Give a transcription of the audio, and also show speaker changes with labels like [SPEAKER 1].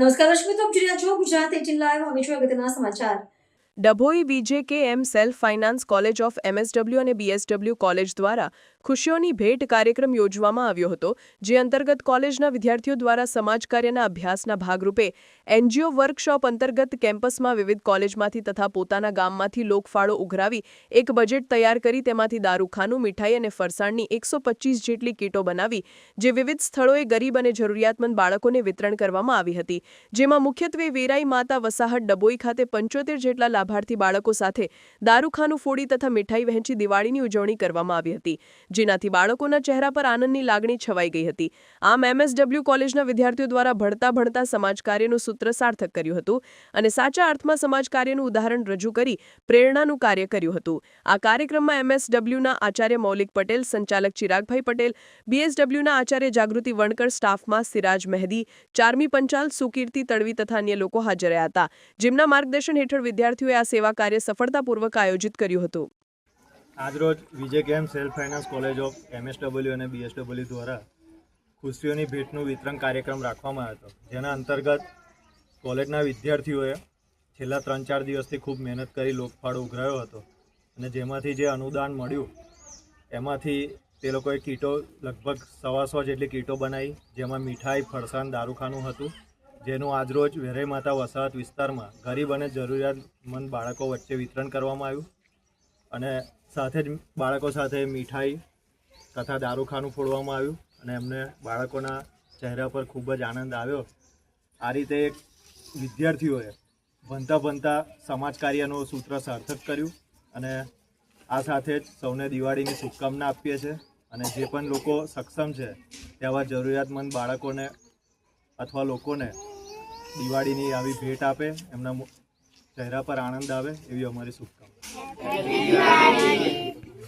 [SPEAKER 1] નમસ્કાર દર્શક છો ગુજરાત એટીન લાઈવ હવે જોઈએ અગત્યના સમાચાર.
[SPEAKER 2] Dabhoi BJKM self finance college of MSW અને બીએસડબલ્યુ કોલેજ દ્વારા ખુશીઓની ભેટ કાર્યક્રમ યોજવામાં આવ્યો હતો, જે અંતર્ગત કોલેજના વિદ્યાર્થીઓ દ્વારા સમાજ કાર્યના અભ્યાસના ભાગરૂપે એનજીઓ વર્કશોપ અંતર્ગત કેમ્પસમાં વિવિધ કોલેજમાંથી તથા પોતાના ગામમાંથી લોકફાળો ઉઘરાવી એક બજેટ તૈયાર કરી તેમાંથી દારૂખાનું, મીઠાઈ અને ફરસાણની એકસો જેટલી કીટો બનાવી, જે વિવિધ સ્થળોએ ગરીબ અને જરૂરિયાતમંદ બાળકોને વિતરણ કરવામાં આવી હતી. જેમાં મુખ્યત્વે વેરાઈ માતા વસાહત ડબોઈ ખાતે પંચોતેર જેટલા લાભાર્થી બાળકો સાથે દારૂખાનું ફોડી તથા મીઠાઈ વહેંચી દિવાળીની ઉજવણી કરવામાં આવી હતી. જેનાથી બાળકોના ચહેરા પર આનંદની લાગણી છવાઈ ગઈ હતી. આમ એમએસડબલ્યુ કોલેજના વિદ્યાર્થીઓ દ્વારા ભણતા ભણતા સમાજ કાર્યનું સૂત્ર સાર્થક કર્યું હતું અને સાચા અર્થમાં સમાજ કાર્યનું ઉદાહરણ રજૂ કરી પ્રેરણાનું કાર્ય કર્યું હતું. આ કાર્યક્રમમાં એમએસડબલ્યુના આચાર્ય મૌલિક પટેલ, સંચાલક ચિરાગભાઈ પટેલ, બીએસડબલ્યુના આચાર્ય જાગૃતિ વણકર, સ્ટાફમાં સિરાજ મહેદી, ચારમી પંચાલ, સુકીર્તિ તડવી તથા અન્ય લોકો હાજર રહ્યા હતા. જેમના માર્ગદર્શન હેઠળ વિદ્યાર્થીઓએ આ સેવા કાર્ય સફળતાપૂર્વક આયોજિત કર્યું હતું.
[SPEAKER 3] આજરોજ વિજય કેમ self finance college of MSW અને બીએસડબલ્યુ દ્વારા ખુશીઓની ભેટનું વિતરણ કાર્યક્રમ રાખવામાં આવ્યો હતો. જેના અંતર્ગત કોલેજના વિદ્યાર્થીઓએ છેલ્લા ત્રણ ચાર દિવસથી ખૂબ મહેનત કરી લોકફાળો ઉઘરાયો હતો અને જેમાંથી જે અનુદાન મળ્યું, એમાંથી તે લોકોએ કીટો લગભગ સવાસો જેટલી કીટો બનાવી, જેમાં મીઠાઈ, ફરસાણ, દારૂખાનું હતું, જેનું આજરોજ વેરાઈ માતા વસાહત વિસ્તારમાં ગરીબ અને જરૂરિયાતમંદ બાળકો વચ્ચે વિતરણ કરવામાં આવ્યું. અને સાથે જ બાળકો સાથે મીઠાઈ તથા દારૂખાનું ફોડવામાં આવ્યું અને એમને બાળકોના ચહેરા પર ખૂબ જ આનંદ આવ્યો. આ રીતે એક વિદ્યાર્થીઓએ ભણતા ભણતા સમાજ કાર્યનું સૂત્ર સાર્થક કર્યું અને આ સાથે જ સૌને દિવાળીની શુભકામના આપીએ છીએ અને જે પણ લોકો સક્ષમ છે તેવા જરૂરિયાતમંદ બાળકોને અથવા લોકોને દિવાળીની આવી ભેટ આપે, એમના ચહેરા પર આનંદ આવે એવી અમારી શુભકામના. Happy Diwali!